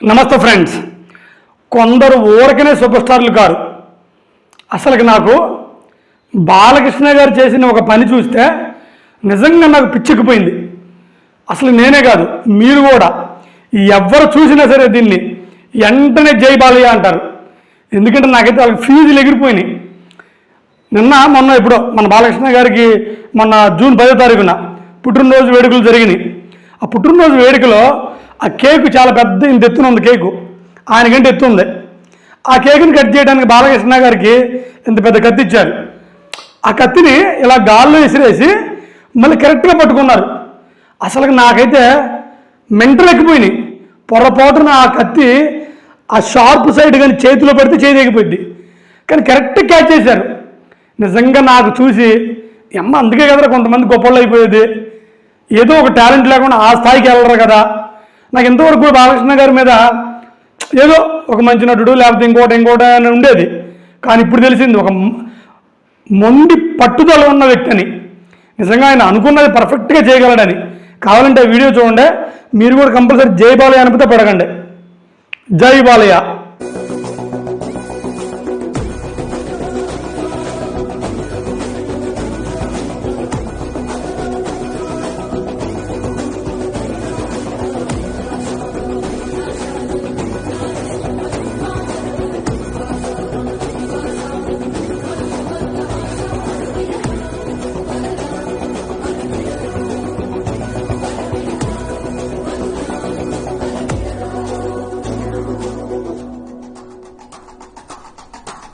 నమస్తే ఫ్రెండ్స్. కొందరు ఊరకనే సూపర్ స్టార్లు కారు. అసలుకి నాకు బాలకృష్ణ గారు చేసిన ఒక పని చూస్తే నిజంగా నాకు పిచ్చెక్కిపోయింది. అసలు నేనే కాదు మీరు కూడా. ఎవ్వరు చూసినా సరే దీన్ని వెంటనే జై బాలయ్య అంటారు. ఎందుకంటే నాకైతే వాళ్ళకి ఫీజులు ఎగిరిపోయినాయి. నిన్న మొన్న ఇప్పుడు మన బాలకృష్ణ గారికి మొన్న జూన్ పదో తారీఖున పుట్టినరోజు వేడుకలు జరిగినాయి. ఆ పుట్టినరోజు వేడుకలో ఆ కేకు చాలా పెద్ద ఇంత ఎత్తున ఉంది కేకు. ఆయనకంటే ఎత్తు ఉంది. ఆ కేకుని కట్ చేయడానికి బాలకృష్ణ గారికి ఇంత పెద్ద కత్తి ఇచ్చారు. ఆ కత్తిని ఇలా గాల్లో విసిరేసి మళ్ళీ కరెక్ట్గా పట్టుకున్నారు. అసలు నాకైతే మెంటలు ఎక్కిపోయినాయి. పొరపాటున ఆ కత్తి ఆ షార్ప్ సైడ్ కానీ చేతిలో పడితే చేతి ఎక్కిపోయింది కానీ కరెక్ట్ క్యాచ్ చేశారు. నిజంగా నాకు చూసి అమ్మ అందుకే కదరా కొంతమంది గొప్పళ్ళు అయిపోయేది. ఏదో ఒక టాలెంట్ లేకుండా ఆ స్థాయికి వెళ్ళరు కదా. నాకు ఇంతవరకు కూడా బాలకృష్ణ గారి మీద ఏదో ఒక మంచి నటుడు లేకపోతే ఇంకోటి ఇంకోటి అని ఉండేది. కానీ ఇప్పుడు తెలిసింది ఒక మొండి పట్టుదల ఉన్న వ్యక్తి అని నిజంగా ఆయన అనుకున్నది పర్ఫెక్ట్గా చేయగలడని. కావాలంటే వీడియో చూడండి. మీరు కూడా కంపల్సరీ జై బాలయ్య అనిపితే పడకండి జై బాలయ్య.